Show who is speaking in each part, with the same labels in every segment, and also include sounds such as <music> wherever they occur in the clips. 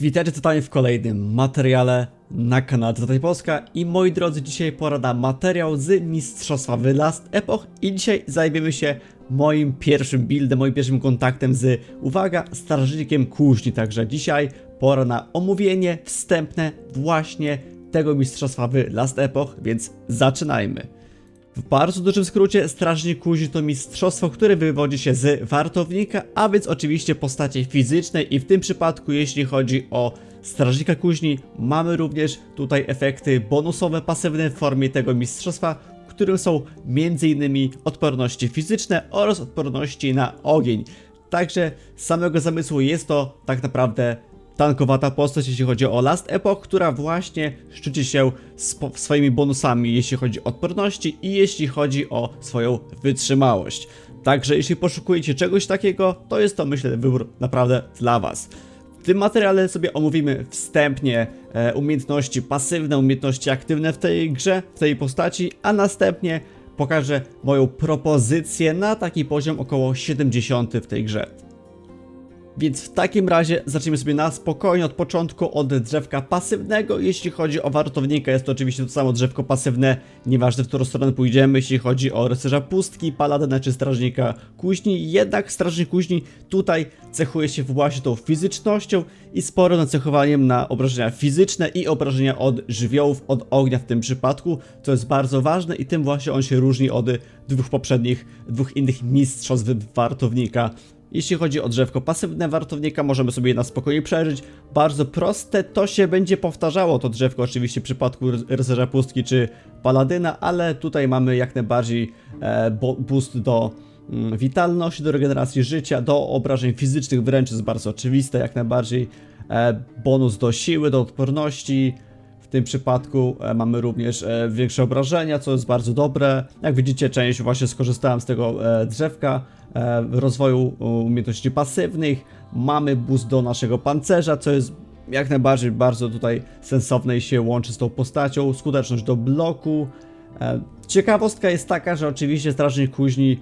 Speaker 1: Witajcie totalnie w kolejnym materiale na kanale Tutaj Polska i moi drodzy, dzisiaj pora na materiał z Mistrzostwa The Last Epoch i dzisiaj zajmiemy się moim pierwszym buildem, moim pierwszym kontaktem z, uwaga, strażnikiem kuźni, także dzisiaj pora na omówienie wstępne właśnie tego Mistrzostwa The Last Epoch, więc zaczynajmy. W bardzo dużym skrócie, Strażnik Kuźni to mistrzostwo, które wywodzi się z wartownika, a więc oczywiście postaci fizycznej i w tym przypadku, jeśli chodzi o Strażnika Kuźni, mamy również tutaj efekty bonusowe, pasywne w formie tego mistrzostwa, którym są m.in. odporności fizyczne oraz odporności na ogień. Także z samego zamysłu jest to tak naprawdę tankowata postać, jeśli chodzi o Last Epoch, która właśnie szczyci się swoimi bonusami, jeśli chodzi o odporności i jeśli chodzi o swoją wytrzymałość. Także jeśli poszukujecie czegoś takiego, to jest to myślę wybór naprawdę dla Was. W tym materiale sobie omówimy wstępnie e, umiejętności pasywne, umiejętności aktywne w tej grze, w tej postaci, a następnie pokażę moją propozycję na taki poziom około 70 w tej grze. Więc w takim razie zacznijmy sobie na spokojnie od początku od drzewka pasywnego. Jeśli chodzi o wartownika, jest to oczywiście to samo drzewko pasywne, nieważne w którą stronę pójdziemy. Jeśli chodzi o rycerza pustki, paladyna czy strażnika kuźni, jednak strażnik kuźni tutaj cechuje się właśnie tą fizycznością i sporym nacechowaniem na obrażenia fizyczne i obrażenia od żywiołów, od ognia w tym przypadku, co jest bardzo ważne i tym właśnie on się różni od dwóch poprzednich, dwóch innych mistrzostw wartownika. Jeśli chodzi o drzewko pasywne wartownika, możemy sobie je na spokojnie przeżyć. Bardzo proste, to się będzie powtarzało, to drzewko oczywiście w przypadku ry- rycerza pustki czy paladyna, ale tutaj mamy jak najbardziej e, bo- boost do mm, witalności, do regeneracji życia, do obrażeń fizycznych wręcz jest bardzo oczywiste, jak najbardziej e, bonus do siły, do odporności. W tym przypadku e, mamy również e, większe obrażenia, co jest bardzo dobre. Jak widzicie, część właśnie skorzystałem z tego e, drzewka rozwoju umiejętności pasywnych. Mamy boost do naszego pancerza, co jest jak najbardziej bardzo tutaj sensowne i się łączy z tą postacią. Skuteczność do bloku. Ciekawostka jest taka, że oczywiście Strażnik Kuźni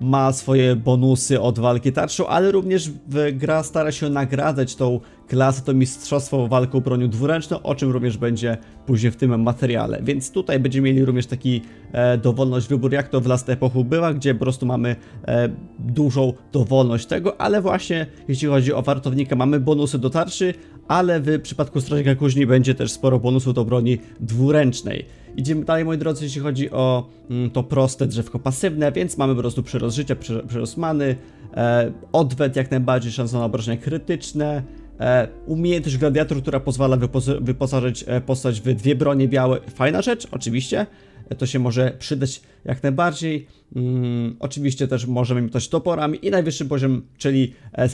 Speaker 1: ma swoje bonusy od walki tarczą, ale również gra stara się nagradzać tą klasę, to mistrzostwo walką bronią dwuręczną, o czym również będzie później w tym materiale. Więc tutaj będziemy mieli również taki e, dowolność wybór, jak to w Last Epochu była, gdzie po prostu mamy e, dużą dowolność tego, ale właśnie jeśli chodzi o wartownika, mamy bonusy do tarczy, ale w przypadku Strażnika Kuźni będzie też sporo bonusów do broni dwuręcznej. Idziemy dalej, moi drodzy, jeśli chodzi o mm, to proste drzewko pasywne, więc mamy po prostu przyrost życia, przy- przyrost many, e, odwet jak najbardziej, szansa na obrażenia krytyczne, e, umiejętność gladiator, która pozwala wypozy- wyposażyć e, postać w dwie bronie białe. Fajna rzecz, oczywiście. E, To się może przydać jak najbardziej. Mm, oczywiście też możemy mieć toporami i najwyższy poziom, czyli e,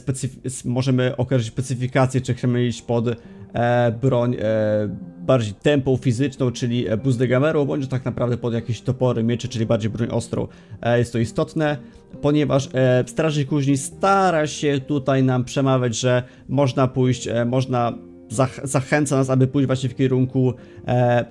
Speaker 1: możemy określić specyfikację, czy chcemy iść pod e, broń e, bardziej tempą fizyczną, czyli e, boost de gameru, bądź tak naprawdę pod jakieś topory, miecze, czyli bardziej broń ostrą. E, jest to istotne, ponieważ e, Strażnik Kuźni stara się tutaj nam przemawiać, że można pójść, można zach zachęca nas, aby pójść właśnie w kierunku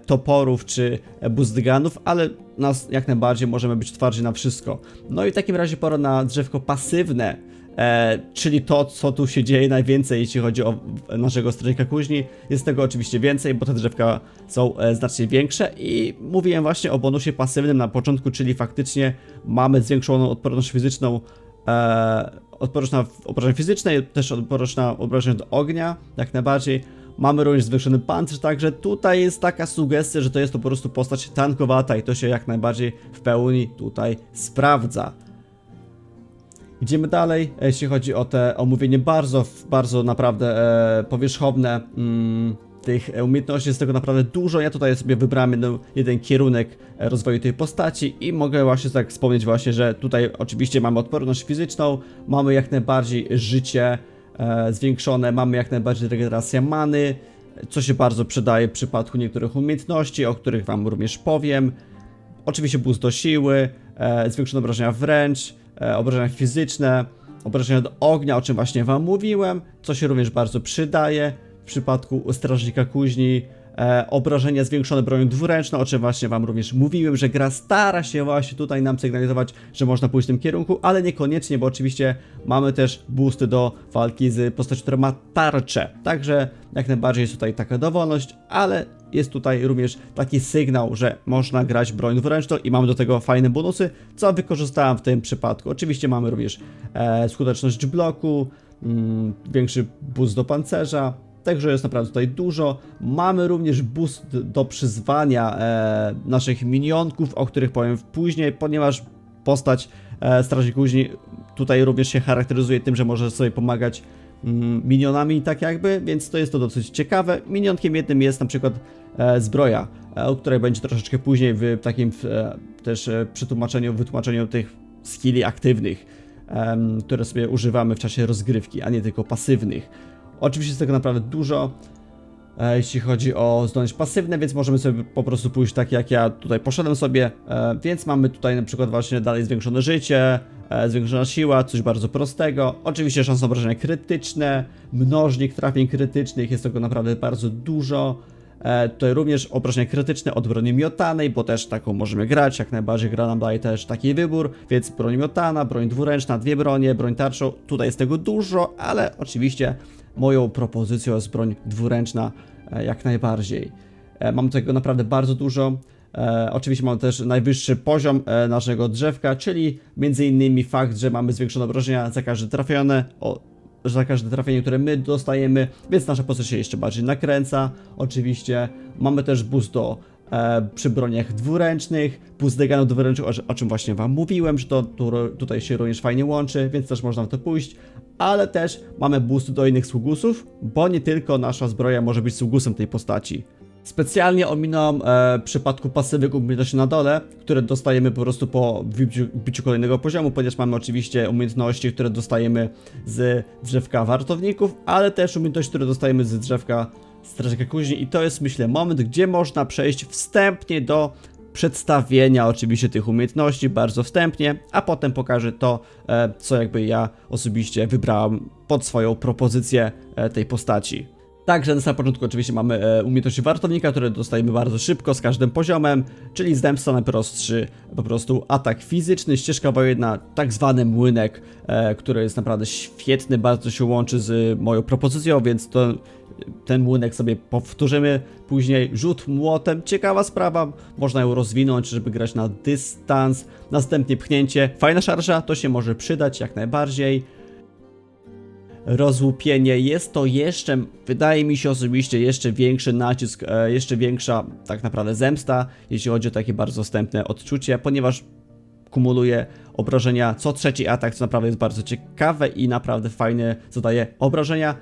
Speaker 1: toporów czy buzdganów, ale nas jak najbardziej możemy być twardzi na wszystko. No i w takim razie pora na drzewko pasywne, e, czyli to, co tu się dzieje najwięcej, jeśli chodzi o naszego strażnika kuźni. Jest tego oczywiście więcej, bo te drzewka są e, znacznie większe i mówiłem właśnie o bonusie pasywnym na początku, czyli faktycznie mamy zwiększoną odporność fizyczną e, odporność na obrażenia fizyczne, też odporność na obrażenia do ognia, jak najbardziej. Mamy również zwiększony pancerz, także tutaj jest taka sugestia, że to jest to po prostu postać tankowata i to się jak najbardziej w pełni tutaj sprawdza. Idziemy dalej, e, jeśli chodzi o te omówienie bardzo, bardzo naprawdę e, powierzchowne. Mm, tych e, umiejętności jest tego naprawdę dużo. Ja tutaj sobie wybrałem jeden, jeden kierunek e, rozwoju tej postaci i mogę właśnie tak wspomnieć właśnie, że tutaj oczywiście mamy odporność fizyczną, mamy jak najbardziej życie e, zwiększone, mamy jak najbardziej regenerację many, co się bardzo przydaje w przypadku niektórych umiejętności, o których wam również powiem. Oczywiście boost do siły, e, zwiększone obrażenia wręcz, obrażenia fizyczne, obrażenia do ognia, o czym właśnie wam mówiłem, co się również bardzo przydaje w przypadku strażnika kuźni. e, obrażenia zwiększone bronią dwuręczną, o czym właśnie wam również mówiłem, że gra stara się właśnie tutaj nam sygnalizować, że można pójść w tym kierunku, ale niekoniecznie, bo oczywiście mamy też boosty do walki z postacią, która ma tarczę. Także jak najbardziej jest tutaj taka dowolność, ale jest tutaj również taki sygnał, że można grać broń dwuręczną i mamy do tego fajne bonusy, co wykorzystałem w tym przypadku. Oczywiście mamy również e, skuteczność bloku, mm, większy boost do pancerza, Także jest naprawdę tutaj dużo. Mamy również boost do przyzwania e, naszych minionków, o których powiem później, ponieważ postać e, Straży tutaj również się charakteryzuje tym, że może sobie pomagać minionami tak jakby, więc to jest to dosyć ciekawe. Minionkiem jednym jest na przykład e, zbroja, e, o której będzie troszeczkę później w takim e, też e, przetłumaczeniu, wytłumaczeniu tych skilli aktywnych, em, które sobie używamy w czasie rozgrywki, a nie tylko pasywnych. Oczywiście jest tego naprawdę dużo, e, jeśli chodzi o zdolności pasywne, więc możemy sobie po prostu pójść tak jak ja tutaj poszedłem sobie, e, więc mamy tutaj na przykład właśnie dalej zwiększone życie, e, zwiększona siła, coś bardzo prostego, oczywiście szanse obrażenia krytyczne, mnożnik trafień krytycznych, jest tego naprawdę bardzo dużo, E, tutaj również obrażenia krytyczne od broni miotanej, bo też taką możemy grać, jak najbardziej gra nam daje też taki wybór, więc broń miotana, broń dwuręczna, dwie bronie, broń tarczą, tutaj jest tego dużo, ale oczywiście moją propozycją jest broń dwuręczna e, jak najbardziej. E, Mam tego naprawdę bardzo dużo. E, oczywiście mamy też najwyższy poziom naszego drzewka, czyli między innymi fakt, że mamy zwiększone obrażenia za każde trafione, o, za każde trafienie, które my dostajemy, więc nasza postać się jeszcze bardziej nakręca. Oczywiście mamy też boost do e, przy broniach dwuręcznych, boost deganów dwuręcznych, o, o czym właśnie wam mówiłem, że to tu, tutaj się również fajnie łączy, więc też można w to pójść. Ale też mamy boost do innych sługusów, bo nie tylko nasza zbroja może być sługusem tej postaci. Specjalnie ominąłem e, w przypadku pasywych umiejętności na dole, które dostajemy po prostu po wbiciu, wbiciu kolejnego poziomu, ponieważ mamy oczywiście umiejętności, które dostajemy z drzewka wartowników, ale też umiejętności, które dostajemy z drzewka strażnika kuźni i to jest myślę moment, gdzie można przejść wstępnie do przedstawienia oczywiście tych umiejętności, bardzo wstępnie, a potem pokażę to, e, co jakby ja osobiście wybrałem pod swoją propozycję e, tej postaci. Także na początku oczywiście mamy e, umiejętności wartownika, które dostajemy bardzo szybko z każdym poziomem, czyli zemsta najprostszy, po prostu atak fizyczny, ścieżka wojenna, tak zwany młynek, który jest naprawdę świetny, bardzo się łączy z moją propozycją, więc to ten młynek sobie powtórzymy później. Rzut młotem, ciekawa sprawa, można ją rozwinąć, żeby grać na dystans. Następnie pchnięcie, fajna szarża, to się może przydać jak najbardziej rozłupienie. Jest to jeszcze, wydaje mi się osobiście, jeszcze większy nacisk, e, jeszcze większa tak naprawdę zemsta, jeśli chodzi o takie bardzo wstępne odczucie, ponieważ kumuluje obrażenia co trzeci atak, co naprawdę jest bardzo ciekawe i naprawdę fajnie zadaje obrażenia.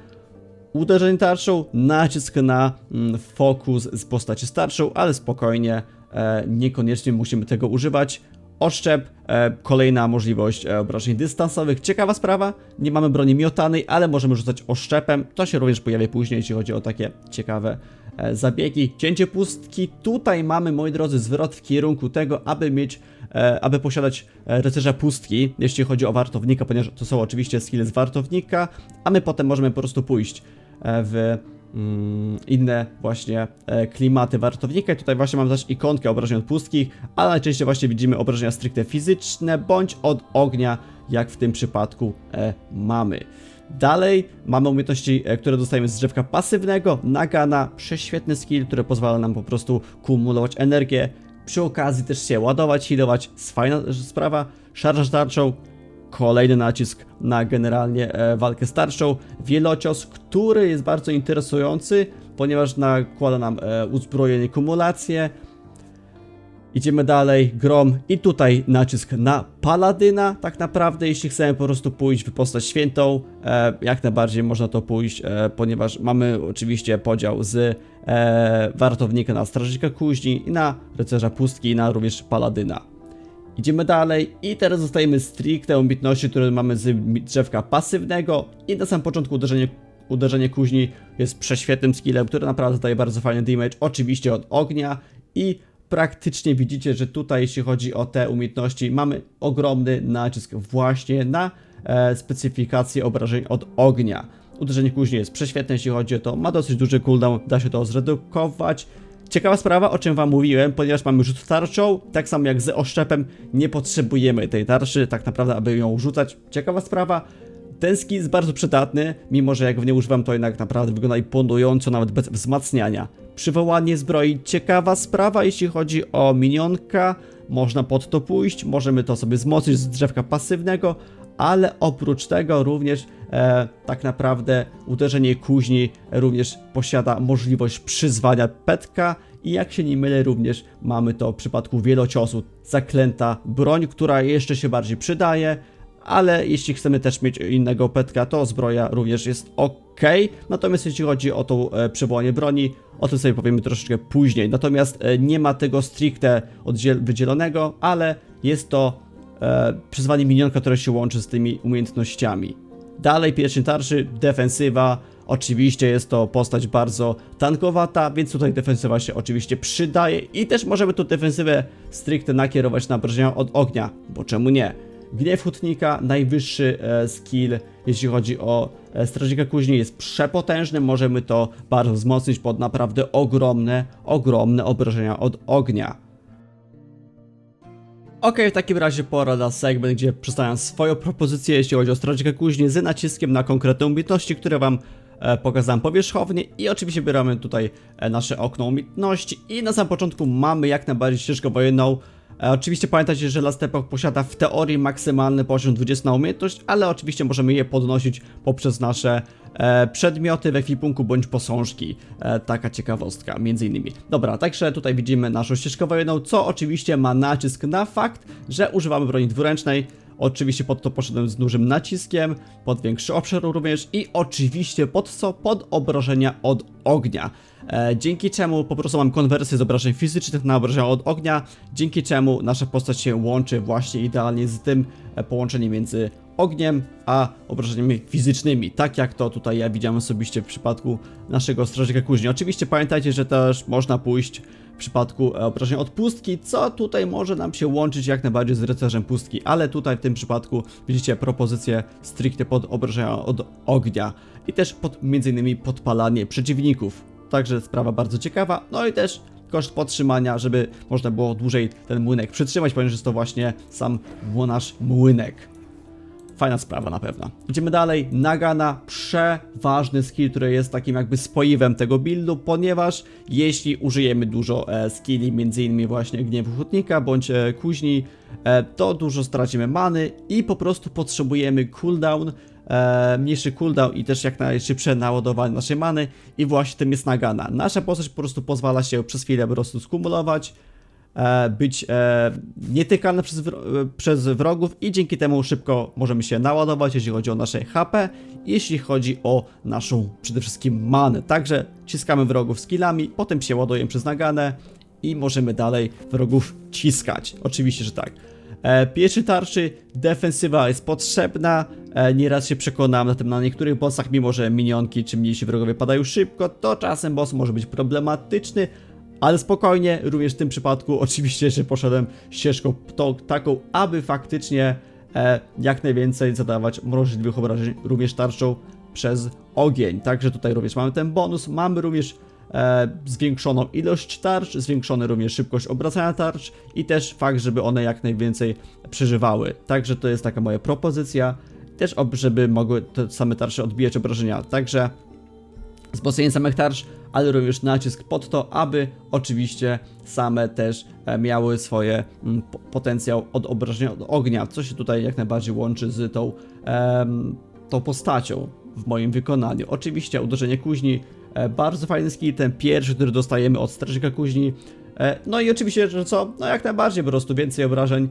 Speaker 1: Uderzenie tarczą, nacisk na mm, fokus z postaci starszą, ale spokojnie, e, niekoniecznie musimy tego używać. Oszczep, e, kolejna możliwość e, obrażeń dystansowych. Ciekawa sprawa, nie mamy broni miotanej, ale możemy rzucać oszczepem. To się również pojawi później, jeśli chodzi o takie ciekawe zabiegi. Cięcie pustki. Tutaj mamy, moi drodzy, zwrot w kierunku tego, aby mieć, aby posiadać rycerza pustki, jeśli chodzi o wartownika, ponieważ to są oczywiście skille z wartownika, a my potem możemy po prostu pójść w mm, inne właśnie e, klimaty wartownika. I tutaj właśnie mam też ikonkę obrażeń od pustki, ale najczęściej właśnie widzimy obrażenia stricte fizyczne bądź od ognia, jak w tym przypadku e, mamy. Dalej mamy umiejętności, e, które dostajemy z drzewka pasywnego, Nagana, prześwietny skill, który pozwala nam po prostu kumulować energię, przy okazji też się ładować, healować, jest fajna sprawa, szarża tarczą, kolejny nacisk na generalnie e, walkę starszą. Wielocios, który jest bardzo interesujący, ponieważ nakłada nam e, uzbrojenie kumulację. Idziemy dalej, grom i tutaj nacisk na paladyna, tak naprawdę, jeśli chcemy po prostu pójść w postać świętą, e, jak najbardziej można to pójść, e, ponieważ mamy oczywiście podział z e, wartownika na strażnika kuźni i na rycerza pustki i na również paladyna. Idziemy dalej i teraz zostajemy stricte umiejętności, które mamy z drzewka pasywnego i na samym początku uderzenie, uderzenie kuźni jest prześwietnym skillem, który naprawdę daje bardzo fajny damage, oczywiście od ognia i praktycznie widzicie, że tutaj jeśli chodzi o te umiejętności mamy ogromny nacisk właśnie na e, specyfikację obrażeń od ognia. Uderzenie kuźni jest prześwietne, jeśli chodzi o to, ma dosyć duży cooldown, da się to zredukować. Ciekawa sprawa, o czym wam mówiłem, ponieważ mamy rzut tarczą, tak samo jak z oszczepem, nie potrzebujemy tej tarczy, tak naprawdę, aby ją rzucać. Ciekawa sprawa, ten skin jest bardzo przydatny, mimo że jak w nie używam, to jednak naprawdę wygląda imponująco, nawet bez wzmacniania. Przywołanie zbroi, ciekawa sprawa, jeśli chodzi o minionka, można pod to pójść, możemy to sobie wzmocnić z drzewka pasywnego, ale oprócz tego również e, tak naprawdę uderzenie kuźni również posiada możliwość przyzwania petka i jak się nie mylę również mamy to w przypadku wielociosu zaklęta broń, która jeszcze się bardziej przydaje, ale jeśli chcemy też mieć innego petka, to zbroja również jest ok. Natomiast jeśli chodzi o to e, przywołanie broni, o tym sobie powiemy troszeczkę później. Natomiast e, nie ma tego stricte wydzielonego, ale jest to e, przyzwanie minionka, które się łączy z tymi umiejętnościami. Dalej pierwszy tarczy, defensywa. Oczywiście jest to postać bardzo tankowata, więc tutaj defensywa się oczywiście przydaje i też możemy tu defensywę stricte nakierować na obrażenia od ognia, bo czemu nie? Gniew hutnika, najwyższy e, skill, jeśli chodzi o e, strażnika kuźni, jest przepotężny. Możemy to bardzo wzmocnić pod naprawdę ogromne, ogromne obrażenia od ognia. Ok, w takim razie pora na segment, gdzie przedstawiam swoją propozycję, jeśli chodzi o strażnika kuźni, z naciskiem na konkretne umiejętności, które wam e, pokazałem powierzchownie i oczywiście bieramy tutaj e, nasze okno umiejętności i na samym początku mamy jak najbardziej ścieżkę wojenną. E, oczywiście pamiętajcie, że Last Epoch posiada w teorii maksymalny poziom 20 na umiejętność, ale oczywiście możemy je podnosić poprzez nasze przedmioty w ekwipunku bądź posążki. E, taka ciekawostka, między innymi. Dobra, także tutaj widzimy naszą ścieżkę wojenną, co oczywiście ma nacisk na fakt, że używamy broni dwuręcznej. Oczywiście pod to poszedłem z dużym naciskiem, pod większy obszar również i oczywiście pod co? Pod obrażenia od ognia. E, dzięki czemu po prostu mam konwersję z obrażeń fizycznych na obrażenia od ognia, dzięki czemu nasza postać się łączy właśnie idealnie z tym e, połączeniem między ogniem a obrażeniami fizycznymi, tak jak to tutaj ja widziałem osobiście w przypadku naszego strażnika kuźni. Oczywiście pamiętajcie, że też można pójść w przypadku e, obrażeń od pustki, co tutaj może nam się łączyć jak najbardziej z rycerzem pustki, ale tutaj w tym przypadku widzicie propozycję stricte pod obrażenia od ognia i też pod innymi podpalanie przeciwników. Także sprawa bardzo ciekawa, no i też koszt podtrzymania, żeby można było dłużej ten młynek przytrzymać, ponieważ jest to właśnie sam nasz młynek. Fajna sprawa na pewno. Idziemy dalej. Nagana, przeważny skill, który jest takim jakby spoiwem tego buildu, ponieważ jeśli użyjemy dużo e, skilli, między innymi właśnie gniewu hutnika bądź e, kuźni, e, to dużo stracimy many i po prostu potrzebujemy cooldown, e, mniejszy cooldown i też jak najszybsze naładowanie naszej many i właśnie tym jest Nagana. Nasza postać po prostu pozwala się przez chwilę po prostu skumulować, być e, nietykalne e, przez wrogów i dzięki temu szybko możemy się naładować, jeśli chodzi o nasze HP, jeśli chodzi o naszą przede wszystkim manę. Także ciskamy wrogów skillami, potem się ładujemy przez naganę i możemy dalej wrogów ciskać. Oczywiście, że tak. E, pierwszy tarczy, defensywa jest potrzebna. E, nieraz się przekonałem na tym na niektórych bossach, mimo że minionki czy mniejsi wrogowie padają szybko, to czasem boss może być problematyczny. Ale spokojnie, również w tym przypadku <laughs> oczywiście, że poszedłem ścieżką tą, taką, aby faktycznie e, jak najwięcej zadawać możliwych obrażeń również tarczą przez ogień. Także tutaj również mamy ten bonus, mamy również e, zwiększoną ilość tarcz, zwiększone również szybkość obracania tarcz i też fakt, żeby one jak najwięcej przeżywały. Także to jest taka moja propozycja, też żeby mogły te same tarcze odbijać obrażenia. Także wzmocnienie samych tarcz, ale również nacisk pod to, aby oczywiście same też e, miały swoje mm, po- potencjał od obrażenia od ognia, co się tutaj jak najbardziej łączy z tą, tą postacią w moim wykonaniu. Oczywiście uderzenie kuźni, e, bardzo fajny skill, ten pierwszy, który dostajemy od strażnika kuźni. E, no i oczywiście, że co? No jak najbardziej po prostu więcej obrażeń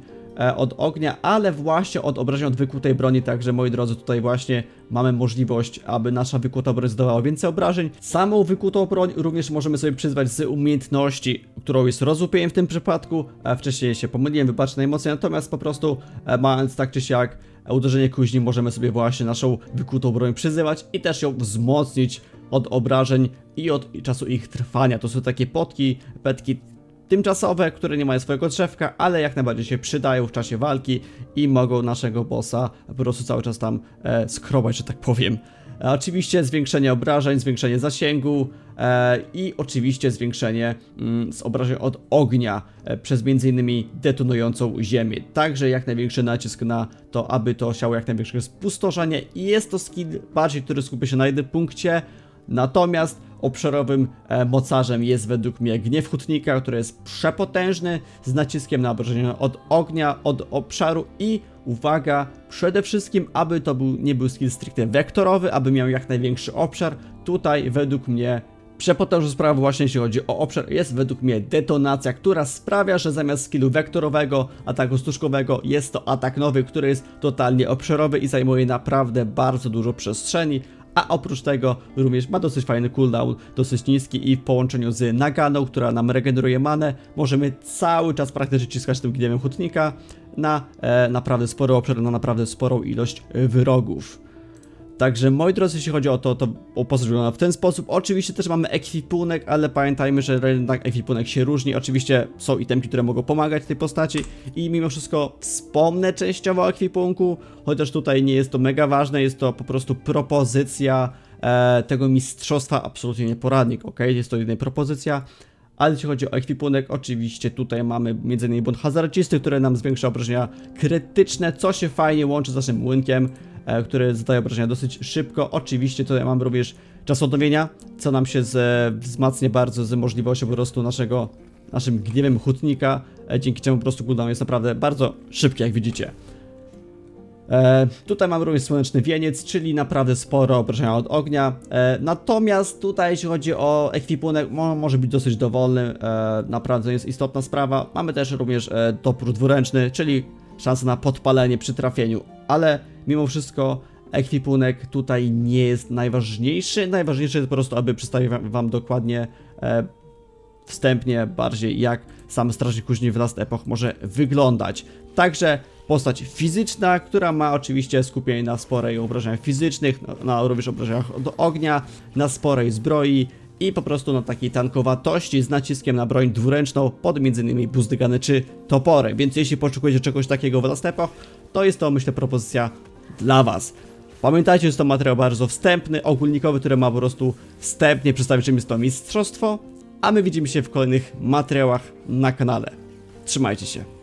Speaker 1: od ognia, ale właśnie od obrażeń od wykutej broni, także moi drodzy, tutaj właśnie mamy możliwość, aby nasza wykuta broń zdawała więcej obrażeń. Samą wykutą broń również możemy sobie przyzwać z umiejętności, którą jest rozłupieniem w tym przypadku. E, Wcześniej się pomyliłem, wybaczcie najmocniej, natomiast po prostu e, mając tak czy siak e, uderzenie kuźni, możemy sobie właśnie naszą wykutą broń przyzywać i też ją wzmocnić od obrażeń i od czasu ich trwania. To są takie potki, petki tymczasowe, które nie mają swojego drzewka, ale jak najbardziej się przydają w czasie walki i mogą naszego bossa po prostu cały czas tam e, skrobać, że tak powiem. E, oczywiście zwiększenie obrażeń, zwiększenie zasięgu e, i oczywiście zwiększenie mm, z obrażeń od ognia e, przez m.in. detonującą ziemię. Także jak największy nacisk na to, aby to osiało jak największe spustoszenie i jest to skill bardziej, który skupia się na jednym punkcie, Natomiast obszarowym e, mocarzem jest według mnie gniew hutnika, który jest przepotężny, z naciskiem na obrażenia od ognia, od obszaru i uwaga, przede wszystkim, aby to był, nie był skill stricte wektorowy, aby miał jak największy obszar. Tutaj według mnie Przepotężną sprawą właśnie jeśli chodzi o obszar jest według mnie detonacja, która sprawia, że zamiast skillu wektorowego, ataku stuczkowego jest to atak nowy, który jest totalnie obszarowy i zajmuje naprawdę bardzo dużo przestrzeni, a oprócz tego również ma dosyć fajny cooldown, dosyć niski i w połączeniu z Naganą, która nam regeneruje manę, możemy cały czas praktycznie ciskać tym gniewem hutnika na e, naprawdę spory obszar, na naprawdę sporą ilość e, wrogów. Także moi drodzy, jeśli chodzi o to, to o postać wygląda w ten sposób. Oczywiście też mamy ekwipunek, ale pamiętajmy, że jednak ekwipunek się różni. Oczywiście są itemki, które mogą pomagać tej postaci i mimo wszystko wspomnę częściowo o ekwipunku, chociaż tutaj nie jest to mega ważne, jest to po prostu propozycja e, tego mistrzostwa, absolutnie nie poradnik, ok? Jest to jedyna propozycja. Ale jeśli chodzi o ekwipunek, oczywiście tutaj mamy m.in. błąd hazardzisty, które nam zwiększa obrażenia krytyczne, co się fajnie łączy z naszym młynkiem, e, który zadaje obrażenia dosyć szybko. Oczywiście tutaj mamy również czas odnowienia, co nam się z, wzmacnia bardzo z możliwością po prostu naszego, naszym gniewem hutnika, e, dzięki czemu po prostu cooldown jest naprawdę bardzo szybki, jak widzicie. E, tutaj mamy również słoneczny wieniec, czyli naprawdę sporo obrażenia od ognia. E, natomiast tutaj, jeśli chodzi o ekwipunek, mo, może być dosyć dowolny. E, naprawdę jest istotna sprawa. Mamy też również e, topór dwuręczny, czyli szansa na podpalenie przy trafieniu. Ale mimo wszystko ekwipunek tutaj nie jest najważniejszy. Najważniejsze jest po prostu, aby przedstawić wam, wam dokładnie e, wstępnie bardziej jak sam Strażnik Kuźni w Last Epoch może wyglądać. Także postać fizyczna, która ma oczywiście skupienie na sporej obrażeniach fizycznych, na, na również obrażeniach od ognia, na sporej zbroi i po prostu na takiej tankowatości z naciskiem na broń dwuręczną pod m.in. buzdygany czy topory. Więc jeśli poszukujecie czegoś takiego w Last Epoch, to jest to myślę propozycja dla Was. Pamiętajcie, że to materiał bardzo wstępny, ogólnikowy, który ma po prostu wstępnie przedstawić czym jest to mistrzostwo, a my widzimy się w kolejnych materiałach na kanale. Trzymajcie się.